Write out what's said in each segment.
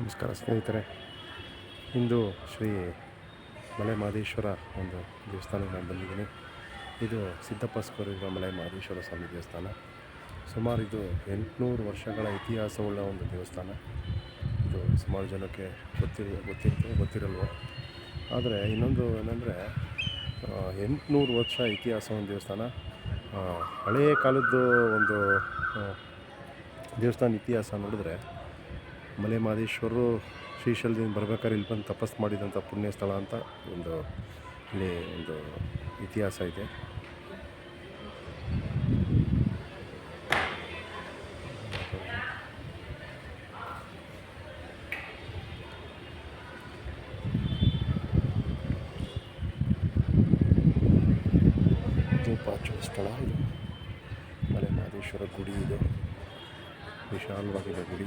ನಮಸ್ಕಾರ ಸ್ನೇಹಿತರೆ. ಇಂದು ಶ್ರೀ ಮಲೆ ಮಹದೇಶ್ವರ ಒಂದು ದೇವಸ್ಥಾನಕ್ಕೆ ನಾನು ಬಂದಿದ್ದೀನಿ. ಇದು ಸಿದ್ದಪ್ಪ ಸ್ಕ್ವೇರ್ ಇರುವ ಮಲೆ ಮಹದೇಶ್ವರ ಸ್ವಾಮಿ ದೇವಸ್ಥಾನ. ಸುಮಾರು ಇದು ಎಂಟುನೂರು ವರ್ಷಗಳ ಇತಿಹಾಸವುಳ್ಳ ಒಂದು ದೇವಸ್ಥಾನ. ಇದು ಸುಮಾರು ಜನಕ್ಕೆ ಗೊತ್ತಿರ ಗೊತ್ತಿರ್ತದೆ ಗೊತ್ತಿರಲ್ವ. ಆದರೆ ಇನ್ನೊಂದು ಏನಂದರೆ ಎಂಟುನೂರು ವರ್ಷ ಇತಿಹಾಸ ಒಂದು ದೇವಸ್ಥಾನ. ಹಳೆಯ ಕಾಲದ್ದು ಒಂದು ದೇವಸ್ಥಾನ ಇತಿಹಾಸ ನೋಡಿದ್ರೆ ಮಲೆ ಮಹದೇಶ್ವರರು ಶ್ರೀಶೈಲದಿಂದ ಬರ್ಬೇಕಾದ್ರೆ ಇಲ್ಲಿ ಬಂದು ತಪಸ್ಸು ಮಾಡಿದಂಥ ಪುಣ್ಯ ಸ್ಥಳ ಅಂತ ಒಂದು ಇಲ್ಲಿ ಒಂದು ಇತಿಹಾಸ ಇದೆ. ಸ್ಥಳ ಇದು. ಮಲೆ ಮಹದೇಶ್ವರ ಗುಡಿ ಇದೆ. ವಿಶಾಲವಾಗಿದೆ ಗುಡಿ.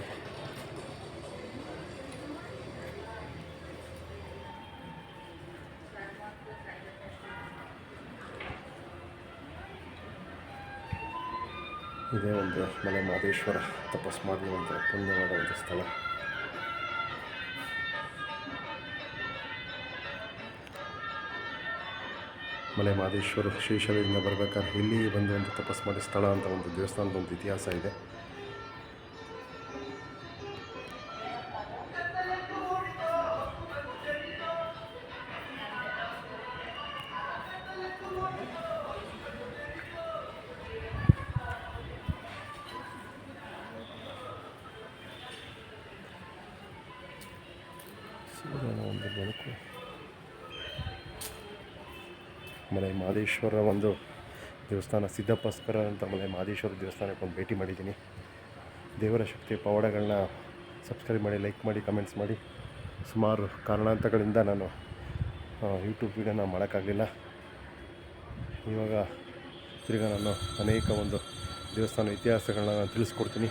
ಇದೇ ಒಂದು ಮಲೆ ಮಹದೇಶ್ವರ ತಪಸ್ ಮಾಡಿರುವಂಥ ಪುಣ್ಯವಾದ ಒಂದು ಸ್ಥಳ. ಮಲೆ ಮಹದೇಶ್ವರ ಶ್ರೀಶೈಲದಿಂದ ಬರಬೇಕಾದ್ರೆ ಇಲ್ಲಿ ಬಂದು ಒಂದು ತಪಸ್ ಮಾಡಿ ಸ್ಥಳ ಅಂತ ಒಂದು ದೇವಸ್ಥಾನದ ಒಂದು ಇತಿಹಾಸ ಇದೆ. ಸೂರ್ಯನ ಒಂದು ಬೆಳಕು ಮಲೆ ಮಹದೇಶ್ವರ ಒಂದು ದೇವಸ್ಥಾನ ಸಿದ್ದಪ್ಪಸ್ಕರ ಅಂತ ಮಲೆ ಮಹದೇಶ್ವರ ದೇವಸ್ಥಾನಕ್ಕೆ ಒಂದು ಭೇಟಿ ಮಾಡಿದ್ದೀನಿ ದೇವರ ಶಕ್ತಿ ಪವಾಡಗಳನ್ನ ಸಬ್ಸ್ಕ್ರೈಬ್ ಮಾಡಿ ಲೈಕ್ ಮಾಡಿ ಕಮೆಂಟ್ಸ್ ಮಾಡಿ ಸುಮಾರು ಕಾರಣಾಂತಗಳಿಂದ ನಾನು ಯೂಟ್ಯೂಬ್ ವೀಡಿಯೋನ ಮಾಡೋಕ್ಕಾಗಲಿಲ್ಲ ಇವಾಗ ತಿರ್ಗ ನಾನು ಅನೇಕ ಒಂದು ದೇವಸ್ಥಾನ ಇತಿಹಾಸಗಳನ್ನ ನಾನು ತಿಳಿಸ್ಕೊಡ್ತೀನಿ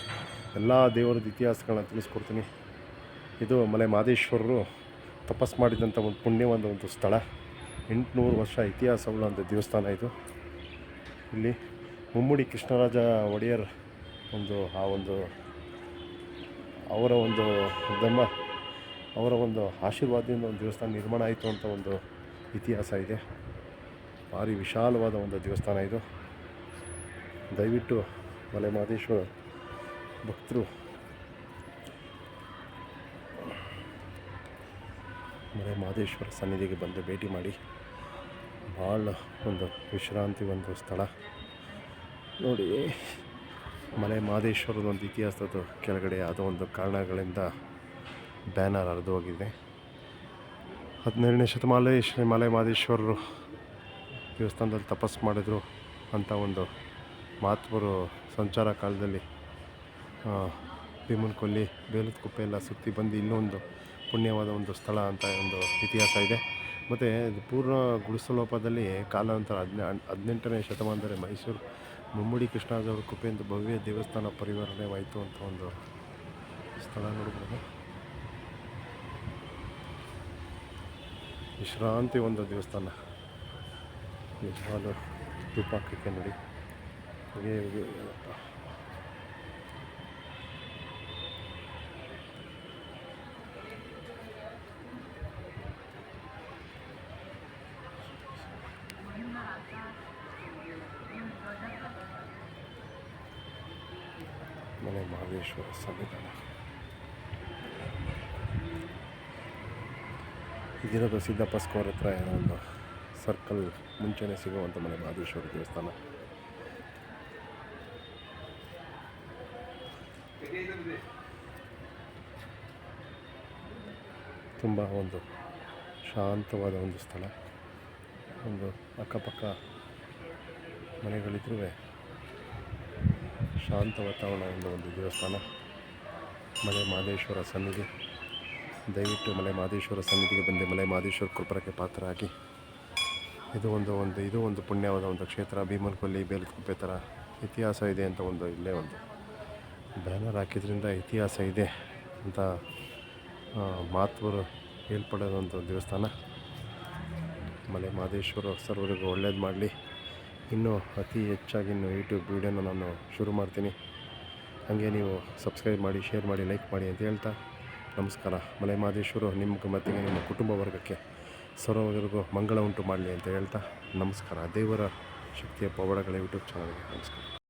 ಎಲ್ಲ ದೇವರದ ಇತಿಹಾಸಗಳನ್ನ ತಿಳಿಸ್ಕೊಡ್ತೀನಿ ಇದು ಮಲೆ ಮಹದೇಶ್ವರರು ತಪಸ್ ಮಾಡಿದಂಥ ಒಂದು ಪುಣ್ಯವಾದ ಒಂದು ಸ್ಥಳ. ಎಂಟುನೂರು ವರ್ಷ ಇತಿಹಾಸವುಳ್ಳ ಒಂದು ದೇವಸ್ಥಾನ ಇದು. ಇಲ್ಲಿ ಮುಮ್ಮಡಿ ಕೃಷ್ಣರಾಜ ಒಡೆಯರ್ ಒಂದು, ಆ ಒಂದು ಅವರ ಒಂದು ಧರ್ಮ, ಅವರ ಒಂದು ಆಶೀರ್ವಾದದಿಂದ ಒಂದು ದೇವಸ್ಥಾನ ನಿರ್ಮಾಣ ಆಯಿತು ಅಂತ ಒಂದು ಇತಿಹಾಸ ಇದೆ. ಭಾರಿ ವಿಶಾಲವಾದ ಒಂದು ದೇವಸ್ಥಾನ ಇದು. ದಯವಿಟ್ಟು ಮಲೆ ಮಹದೇಶ್ವರ ಭಕ್ತರು ಮಲೆ ಮಹದೇಶ್ವರ ಸನ್ನಿಧಿಗೆ ಬಂದು ಭೇಟಿ ಮಾಡಿ. ಭಾಳ ಒಂದು ವಿಶ್ರಾಂತಿ ಒಂದು ಸ್ಥಳ. ನೋಡಿ, ಮಲೆ ಮಹದೇಶ್ವರದ ಒಂದು ಇತಿಹಾಸದ ಕೆಳಗಡೆ ಅದು ಒಂದು ಕಾರಣಗಳಿಂದ ಬ್ಯಾನರ್ ಹರಿದು ಹೋಗಿದೆ. ಹದಿನೇಳನೇ ಶತಮಾನ ಶ್ರೀ ಮಲೆ ಮಹದೇಶ್ವರರು ದೇವಸ್ಥಾನದಲ್ಲಿ ತಪಸ್ಸು ಮಾಡಿದರು ಅಂತ ಒಂದು ಮಹಾತ್ಮರು ಸಂಚಾರ ಕಾಲದಲ್ಲಿ ಭೀಮನ್ ಕೊಲ್ಲಿ ಬೇಲದ ಕುಪ್ಪೆ ಎಲ್ಲ ಸುತ್ತಿ ಬಂದು ಇನ್ನೊಂದು ಪುಣ್ಯವಾದ ಒಂದು ಸ್ಥಳ ಅಂತ ಒಂದು ಇತಿಹಾಸ ಇದೆ. ಮತ್ತು ಪೂರ್ಣ ಗುಡಿಸಲೋಪದಲ್ಲಿ ಕಾಲಾಂತರ ಹದಿನೆ, ಹದಿನೆಂಟನೇ ಶತಮಾನದಲ್ಲಿ ಮೈಸೂರು ಮುಮ್ಮಡಿ ಕೃಷ್ಣರಾಜವರ ಕುಪ್ಪೆಯಿಂದ ಭವ್ಯ ದೇವಸ್ಥಾನ ಪರಿವರ್ತನೆವಾಯಿತು ಅಂತ ಒಂದು ಸ್ಥಳ ನೋಡ್ಬೋದು. ವಿಶ್ರಾಂತಿ ಒಂದು ದೇವಸ್ಥಾನ. ನಿಜವಾದ ಧೂಪ ನೋಡಿ ಹಾಗೆ. ಮಲೆ ಮಹದೇಶ್ವರ ಸನ್ನಿಧಾನ. ಇದಿರೋದು ಸಿದ್ದಪ್ಪ ಸ್ಕೋರ್ ಹತ್ರ ಏನೋ ಒಂದು ಸರ್ಕಲ್ ಮುಂಚೆನೆ ಸಿಗುವಂಥ ಮನೆ ಮಹದೇಶ್ವರ ದೇವಸ್ಥಾನ. ತುಂಬ ಒಂದು ಶಾಂತವಾದ ಒಂದು ಸ್ಥಳ. ಒಂದು ಅಕ್ಕಪಕ್ಕ ಮನೆಗಳಿದ್ರೂ ಶಾಂತ ವಾತಾವರಣ ಒಂದು ಒಂದು ದೇವಸ್ಥಾನ ಮಲೆ ಮಹದೇಶ್ವರ ಸನ್ನಿಧಿ. ದಯವಿಟ್ಟು ಮಲೆ ಮಹದೇಶ್ವರ ಸನ್ನಿಧಿಗೆ ಬಂದು. ಮಲೆ ಮಹದೇಶ್ವರ ಕೃಪರಕ್ಕೆ ಪಾತ್ರರಾಗಿ. ಇದು ಒಂದು ಒಂದು, ಇದು ಒಂದು ಪುಣ್ಯವಾದ ಒಂದು ಕ್ಷೇತ್ರ. ಭೀಮನಕೊಲ್ಲಿ ಬೇಲ್ಕುಪ್ಪೆ ಥರ ಇತಿಹಾಸ ಇದೆ ಅಂತ ಒಂದು ಇಲ್ಲೇ ಒಂದು ಬ್ಯಾನರ್ ಹಾಕಿದ್ರಿಂದ ಇತಿಹಾಸ ಇದೆ ಅಂತ ಮಹತ್ವರು ಹೇಳ್ಪಡೋದೊಂದು ದೇವಸ್ಥಾನ. ಮಲೆ ಮಹದೇಶ್ವರ ಸರ್ವರಿಗೂ ಒಳ್ಳೇದು ಮಾಡಲಿ. ಇನ್ನೂ ಅತಿ ಹೆಚ್ಚಾಗಿ ಇನ್ನು ಯೂಟ್ಯೂಬ್ ವೀಡಿಯೋನ ನಾನು ಶುರು ಮಾಡ್ತೀನಿ. ಹಾಗೆ ನೀವು ಸಬ್ಸ್ಕ್ರೈಬ್ ಮಾಡಿ, ಶೇರ್ ಮಾಡಿ, ಲೈಕ್ ಮಾಡಿ ಅಂತ ಹೇಳ್ತಾ ನಮಸ್ಕಾರ. ಮಲೆ ಮಹದೇಶ್ವರು ನಿಮ್ಗೆ ಮತ್ತು ನಿಮ್ಮ ಕುಟುಂಬ ವರ್ಗಕ್ಕೆ ಸರ್ವರಿಗೂ ಮಂಗಳ ಉಂಟು ಮಾಡಲಿ ಅಂತ ಹೇಳ್ತಾ ನಮಸ್ಕಾರ. ದೇವರ ಶಕ್ತಿಯ ಪವಾಡಗಳ ಯೂಟ್ಯೂಬ್ ಚಾನಲ್ಗೆ ನಮಸ್ಕಾರ.